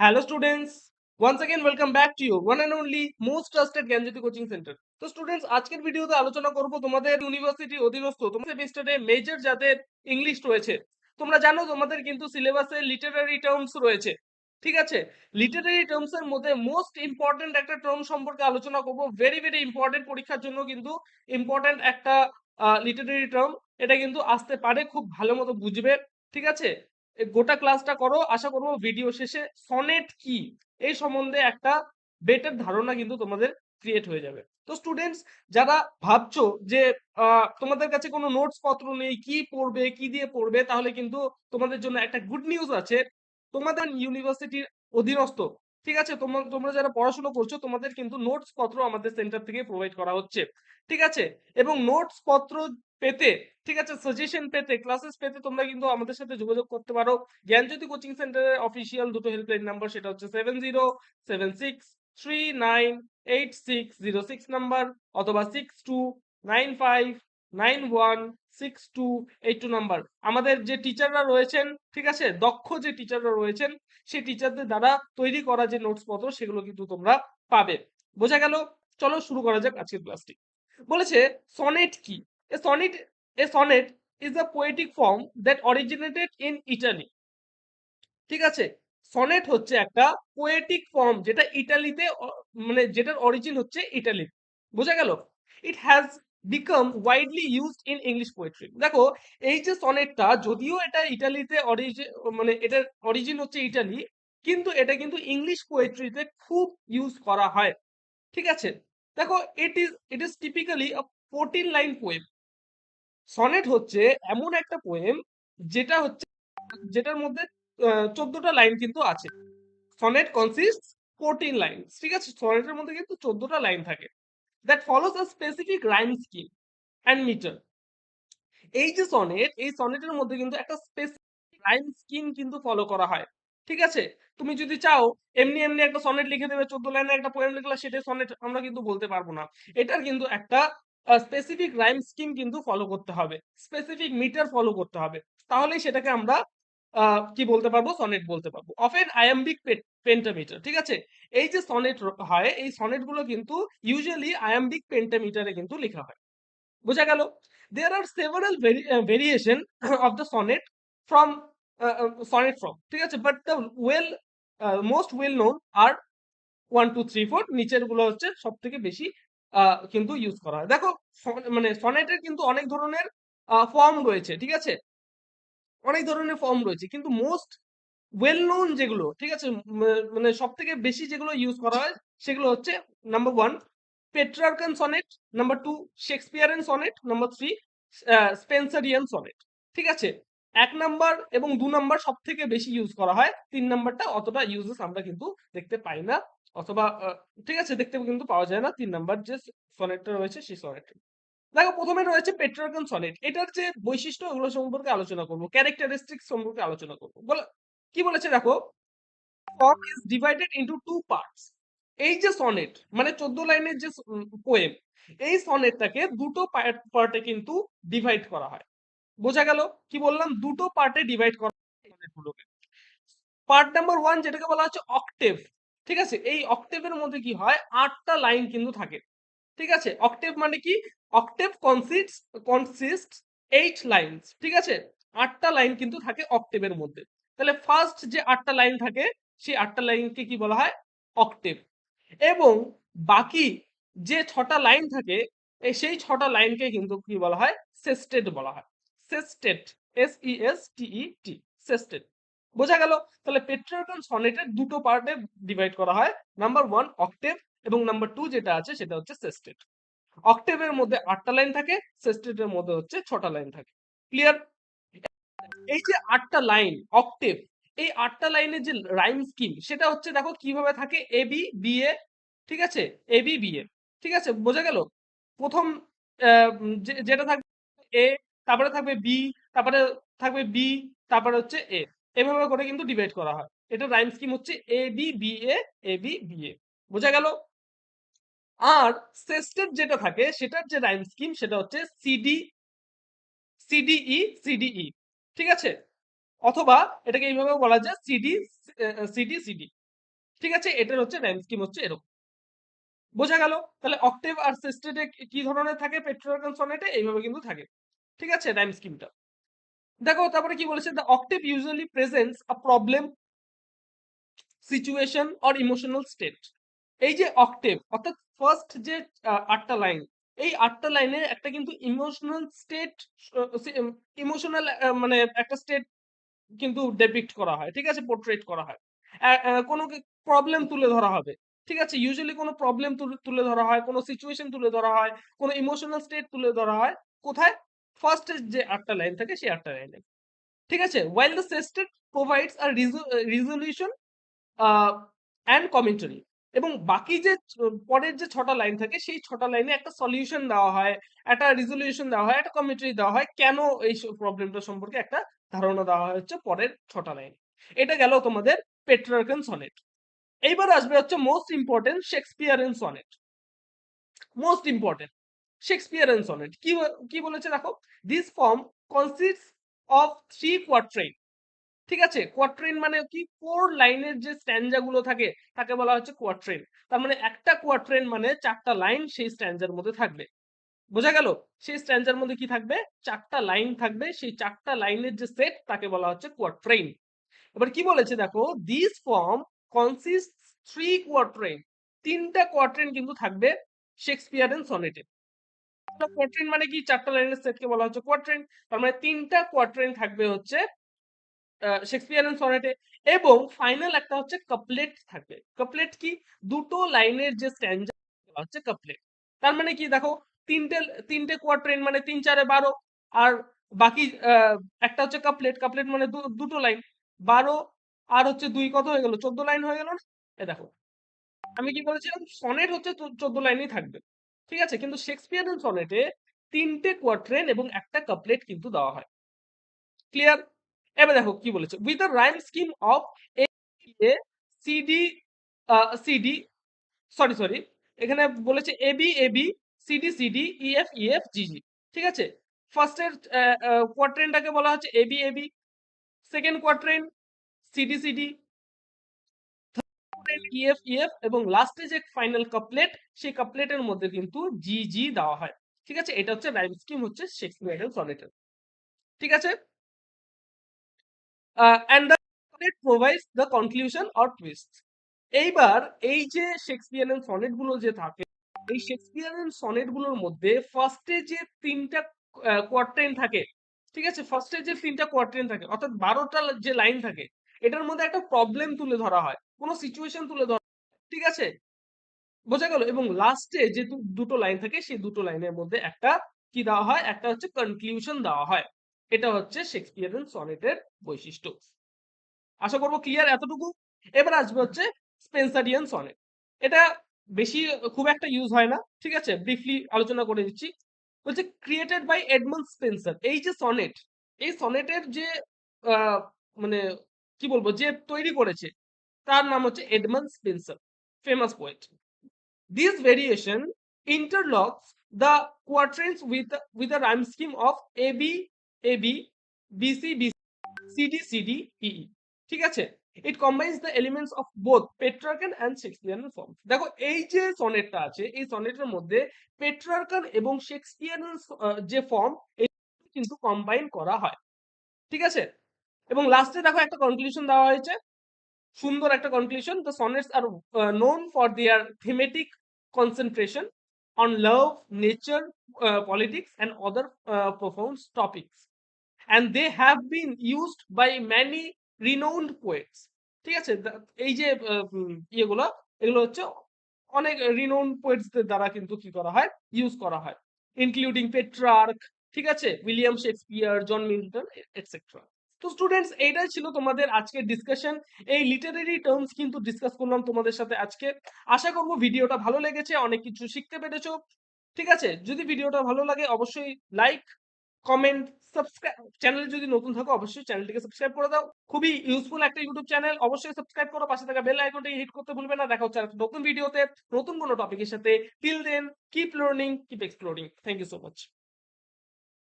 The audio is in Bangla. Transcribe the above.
Hello students, once again welcome back to you. One and only most trusted Gyanjyoti coaching centre তো স্টুডেন্টস আজকের ভিডিওতে আলোচনা করব তোমাদের ইউনিভার্সিটি অধীনস্থ তোমাদের সেমিস্টারে মেজর যাদের ইংলিশ রয়েছে। তোমরা জানো তোমাদের কিন্তু সিলেবাসে লিটারারি টার্মস রয়েছে। ঠিক আছে? লিটারারি টার্মস এর মধ্যে মোস্ট ইম্পর্টেন্ট একটা টার্ম সম্পর্কে আলোচনা করব। ভেরি ভেরি ইম্পর্টেন্ট পরীক্ষার জন্য কিন্তু ইম্পর্টেন্ট একটা লিটারারি টার্ম এটা কিন্তু আসতে পারে খুব ভালো মতো বুঝবে। ঠিক আছে? গোটা ক্লাসটা করো, আশা করব ভিডিও শেষে সনেট কি? এই সম্বন্ধে একটা বেটার ধারণা কিন্তু তোমাদের ক্রিয়েট হয়ে যাবে। তো স্টুডেন্টস যারা ভাবছ যে তোমাদের কাছে কোনো নোটস পত্র নেই, কি পড়বে, কি দিয়ে পড়বে, তাহলে কিন্তু তোমাদের জন্য একটা গুড নিউজ আছে। তোমাদের ইউনিভার্সিটির অধীনস্থ, ঠিক আছে? তোমরা তোমরা যারা পড়াশোনা করছ, তোমাদের কিন্তু নোটস পত্র আমাদের সেন্টার থেকে প্রোভাইড করা হচ্ছে, ঠিক আছে? এবং নোটস পত্র পেতে, ঠিক আছে? সাজেশন পেতে ক্লাসেস পেতে তোমরা কিন্তু আমাদের সাথে যোগাযোগ করতে পারো। জ্ঞানজ্যোতি কোচিং সেন্টারের অফিসিয়াল দুটো হেল্পলাইন নাম্বার সেটা হচ্ছে seven zero seven six three nine eight six zero six number অথবা six two nine five nine one six two eight two number আমাদের যে টিচাররা রয়েছেন, ঠিক আছে? দক্ষ যে টিচাররা রয়েছেন, সেই টিচারদের দ্বারা তৈরি করা যে নোটস পত্র, সেগুলো কিন্তু তোমরা পাবে। বোঝা গেল? চলো শুরু করা যাক আজকের ক্লাসটি বলেছে সনেট কি? A sonnet a sonnet is a poetic form that originated in Italy ঠিক আছে? সনেট হচ্ছে একটা পোয়েটিক ফর্ম যেটা ইটালিতে মানে যেটার অরিজিন হচ্ছে ইটালি বোঝা গেল? It has become widely used in English poetry দেখো, এই যে সনেটটা যদিও এটা ইটালিতে অরিজিন মানে এটার অরিজিন হচ্ছে ইটালি কিন্তু এটা কিন্তু ইংলিশ পোয়েট্রিতে খুব ইউজ করা হয়। ঠিক আছে? দেখো it is it is typically fourteen line poem sonnet হচ্ছে এমন একটা পোয়েম যেটা হচ্ছে, যেটার মধ্যে চোদ্দটা লাইন কিন্তু আছে। সনেট কনসিস্ট ফোরটিন লাইন ঠিক আছে? সনেটের মধ্যে কিন্তু চোদ্দটা লাইন থাকে। That follows a specific rhyme scheme and metre এই যে সনেট, এই সনেটের মধ্যে কিন্তু একটা স্পেসিফিক রাইম স্কিম কিন্তু ফলো করা হয়, ঠিক আছে? তুমি যদি চাও, এমনি এমনি একটা সনেট লিখে দেবে, চোদ্দ লাইনে একটা পোয়েম লিখলা সেটা সনেট, আমরা কিন্তু বলতে পারব না। এটার কিন্তু একটা স্পেসিফিক রাইম স্কিম কিন্তু ফলো করতে হবে। স্পেসিফিক মিটার ফলো করতে হবে। তাহলেই সেটাকে আমরা কি বলতে পারব? সনেট বলতে পারব। অফেন আয়াম্বিক পেন্টামিটার ঠিক আছে? এই যে সনেট হয় এই সনেটগুলো কিন্তু ইউজুয়ালি আয়াম্বিক পেন্টামিটারে কিন্তু লেখা হয়। বোঝা গেল? There R uh, variation of the sonnet from uh, uh, ঠিক আছে? But the well most most well আর ওয়ান টু থ্রি ফোর নিচেরগুলো হচ্ছে সব থেকে বেশি কিন্তু ইউজ করা হয়। দেখো মানে সনেটের কিন্তু অনেক ধরনের ফর্ম রয়েছে, ঠিক আছে? অনেক ধরনের ফর্ম রয়েছে, কিন্তু মোস্ট ওয়েল নোন যেগুলো, ঠিক আছে? মানে সব থেকে বেশি যেগুলো ইউজ করা হয়, সেগুলো হচ্ছে number one Petrarchan sonnet number two Shakespearean sonnet number three Spenserian sonnet ঠিক আছে? এক নাম্বার এবং দু নাম্বার সব থেকে বেশি ইউজ করা হয়, তিন নাম্বারটা অতটা ইউজেস আমরা কিন্তু দেখতে পাই না। অথবা ঠিক আছে, দেখতে কিন্তু পাওয়া যায় না। তিন নাম্বার যে সনেটটা রয়েছে, সেই সনেট দেখো, প্রথমে রয়েছে পেট্রার্কান সনেট। এটার যে বৈশিষ্ট্য, ওগুলো সম্পর্কে আলোচনা করব। ক্যারেক্টারিস্টিক সম্পর্কে আলোচনা করব। কি বলেছে দেখো? Form is divided into two parts. এই যে সনেট মানে চোদ্দ লাইনের যে পোয়েম, এই সনেটটাকে দুটো পার্টে কিন্তু ডিভাইড করা হয়। বোঝা গেল? কি বললাম? দুটো পার্টে ডিভাইড করা পার্ট নাম্বার ওয়ান যেটাকে বলা হচ্ছে অক্টেভ। ঠিক আছে? এই অক্টেভের মধ্যে কি হয়? আটটা লাইন কিন্তু থাকে। ঠিক আছে? অক্টেভ মানে কি? Octave consist consist eight lines ঠিক আছে? আটটা লাইন কিন্তু থাকে অক্টেভের মধ্যে। তাহলে ফার্স্ট যে আটটা লাইন থাকে, সেই আটটা লাইনকে কি বলা হয়? অক্টেভ এবং বাকি যে ছটা লাইন থাকে সেই ছটা লাইনকে কিন্তু কি বলা হয়? সেস্টেড বলা হয়। সেস্টেড এস ই এস টি ই টি সেস্টেড বোঝা গেল? তাহলে পেট্রার্কান সনেটের দুটো পার্টে ডিভাইড করা হয়। নাম্বার ওয়ান অক্টেভ এবং নাম্বার টু যেটা আছে সেটা হচ্ছে সেস্টেড অক্টেভের মধ্যে আটটা লাইন থাকে সেস্টেডের মধ্যে হচ্ছে ছটা লাইন থাকে। ক্লিয়ার এই যে আটটা লাইন অক্টেভ এই আটটা লাইনের যে রাইম স্কিম সেটা হচ্ছে দেখো কীভাবে থাকে? এ বি বি এ ঠিক আছে? এ বি বি এ ঠিক আছে? বোঝা গেল? প্রথম যেটা থাকবে এ তারপরে থাকবে বি তারপরে থাকবে বি তারপরে হচ্ছে এ এভাবে করে কিন্তু ডিভাইড করা হয়। এটা রাইম স্কিম হচ্ছে A B B A A B B A বোঝা গেল? আর সেস্টেড যেটা থাকে, সেটার যে রাইম স্কিম সেটা হচ্ছে সিডি সিডিই সিডিই ঠিক আছে? অথবা এটাকে এইভাবে বলা যায় সিডি সিডি সিডি ঠিক আছে? এটার হচ্ছে রাইম স্কিম হচ্ছে এরকম। বোঝা গেল? তাহলে অক্টেভ আর সেস্টেটে কি ধরনের থাকে? পেট্রোয়ার্কান সনেটে এইভাবে কিন্তু থাকে। ঠিক আছে? রাইম স্কিমটা দেখো, তারপরে কি বলেছে? The octave usually presents a problem situation or emotional state এই যে অক্টেভ অর্থাৎ ফার্স্ট যে আটটা লাইন এই আটটা লাইনে একটা কিন্তু ইমোশনাল স্টেট ইমোশনাল মানে একটা স্টেট কিন্তু ডেপিক্ট করা হয়, ঠিক আছে? পোর্ট্রেট করা হয়। কোনো প্রবলেম তুলে ধরা হবে, ঠিক আছে? ইউজুয়ালি কোনো প্রবলেম তুলে ধরা হয়, কোনো সিচুয়েশন তুলে ধরা হয়, কোনো ইমোশনাল স্টেট তুলে ধরা হয়। কোথায়? ফার্স্ট যে আটটা লাইন থাকে, সেই আটটা লাইনে ঠিক আছে? ওয়াইল দ্য সেস্টেড প্রোভাইডস আর রিজলিউশন অ্যান্ড কমেন্টারি এবং বাকি যে পরের যে ছটা লাইন থাকে, সেই ছটা লাইনে একটা সলিউশন দেওয়া হয়, একটা রিজলিউশন দেওয়া হয়, একটা কমেন্টারি দেওয়া হয়, কেন এই প্রবলেমটা সম্পর্কে একটা ধারণা দেওয়া হচ্ছে পরের ছটা লাইন এটা গেল তোমাদের পেট্রার্কান সনেট এইবার আসবে হচ্ছে most important Shakespearean sonnet most important Shakespearean sonnet কি কি বলেছে দেখো? This form consist of three quatrain ঠিক আছে? কোয়াট্রেন মানে কি? ফোর লাইনের যে স্ট্যান্ডা গুলো থাকে, তাকে বলা হচ্ছে কোয়াট্রেন তার মানে একটা কোয়াট্রেন মানে চারটা লাইন সেই স্ট্যান্ডার মধ্যে থাকবে। বোঝা গেল? সেই স্ট্যান্ডার মধ্যে কি থাকবে? চারটা লাইন থাকবে। সেই চারটা লাইনের যে সেট তাকে বলা হচ্ছে কোয়াট্রেন এবার কি বলেছে দেখো? This form consist three quatrain তিনটা কোয়াট্রেন কিন্তু থাকবে শেক্সপিয়ারেন সনেটে কোয়াট্রেন মানে কি? চারটা লাইনের সেটকে বলা হচ্ছে তার মানে তিনটা থাকবে হচ্ছে সনেটে এবং ফাইনাল একটা হচ্ছে কাপলেট থাকবে। কাপলেট কি? দুটো লাইনের যে হচ্ছে কাপলেট তার মানে কি? দেখো, তিনটে তিনটে মানে তিন, চারে বারো। আর বাকি একটা হচ্ছে কাপলেট কাপলেট মানে দুটো লাইন বারো আর হচ্ছে দুই কত হয়ে গেল? চোদ্দ লাইন হয়ে গেল না? এ দেখো, আমি কি বলেছিলাম? সনেট হচ্ছে চোদ্দ লাইনই থাকবে। ঠিক আছে? কিন্তু শেক্সপিয়ারেন সনেটে তিনটে কোয়াট্রেন এবং একটা কাপলেট কিন্তু দেওয়া হয়। ক্লিয়ার? এবার দেখো কি বলেছে। With the rhyme scheme of A CD CD sorry sorry, এখানে বলেছে A B A B CD CD EF EF GG ঠিক আছে? ফার্স্টের কোয়াট্রেনটাকে বলা হচ্ছে A B A B. Second quatrain CD CD EF EF এবং লাস্টে যে ফাইনাল কাপলেট সেই মধ্যে কিন্তু জি জি দেওয়া হয়। ঠিক আছে? এটা হচ্ছে রাইম স্কিম হচ্ছে ঠিক আছে? And the sonnet provides the or twist এইবার এই যে শেক্সপিয়ারের সনেটগুলো যে থাকে, এই শেক্সপিয়ারের সনেটগুলোর মধ্যে ফার্স্টে যে তিনটা কোয়ার্টেন থাকে, ঠিক আছে? ফার্স্টে যে তিনটা কোয়ার্টেন থাকে, অর্থাৎ বারোটা যে লাইন থাকে এটার মধ্যে একটা প্রবলেম তুলে ধরা হয়, কোনো সিচুয়েশন তুলে ধরা ঠিক আছে? বোঝা গেল? এবং লাস্টে যে দুটো লাইন থাকে, সেই দুটো লাইনের মধ্যে একটা কি দেওয়া হয়? একটা হচ্ছে কনক্লুশন দেওয়া হয়। এটা হচ্ছে শেক্সপিয়ারের সনেটের বৈশিষ্ট্য। আশা করব ক্লিয়ার এতটুকু? এবার আসবে হচ্ছে স্পেন্সারিয়ান সনেট এটা বেশি খুব একটা ইউজ হয় না, ঠিক আছে? ব্রিফলি আলোচনা করে দিচ্ছি। বলছে ক্রিয়েটেড বাই এডমন্ড স্পেন্সার এই যে সনেট এই সনেটের যে মানে কি বলব? যে তৈরি করেছে, তার নাম হচ্ছে Edmund Spenser famous poet this variation interlocks the quatrains with with a rhyme scheme of AB AB BC BC CD CD EE ঠিক আছে? It combines the elements of both Petrarchan and Shakespearean form দেখো, এই যে সনেটটা আছে, এই সনেটের মধ্যে পেট্রার্কান এবং শেক্সপিয়ারিয়ান যে ফর্ম এই কিন্তু কম্বাইন করা হয়। ঠিক আছে? এবং লাস্টে দেখো একটা কনক্লুশন দেওয়া হয়েছে। সুন্দর একটা conclusion the sonnets are known for their thematic concentration on love nature politics, and other uh, profound topics. And they have been used by many renowned ঠিক আছে? এই যে উম, ইয়েগুলো এগুলো হচ্ছে অনেক রিনোন পোয়েটসদের দ্বারা কিন্তু কি করা হয়? ইউজ করা হয়। ইনক্লুডিং পেট্রার্ক ঠিক আছে? William Shakespeare John Milton etcetera তো স্টুডেন্টস এইটাই ছিল তোমাদের আজকের ডিসকাশন এই লিটারেরি টার্মস কিন্তু ডিসকাস করলাম তোমাদের সাথে আজকে। আশা করব ভিডিওটা ভালো লেগেছে, অনেক কিছু শিখতে পেরেছ। ঠিক আছে? যদি ভিডিওটা ভালো লাগে, অবশ্যই লাইক কমেন্ট সাবস্ক্রাইব চ্যানেলে যদি নতুন থাকো, অবশ্যই চ্যানেলটিকে সাবস্ক্রাইব করে দাও। খুবই ইউজফুল একটা ইউটিউব চ্যানেল অবশ্যই সাবস্ক্রাইব করো, পাশে থাকা বেল আইকনটি হিট করতে ভুলবে না। দেখা হচ্ছে নতুন ভিডিওতে নতুন কোনো টপিকের সাথে। Till then keep learning keep exploring thank you so much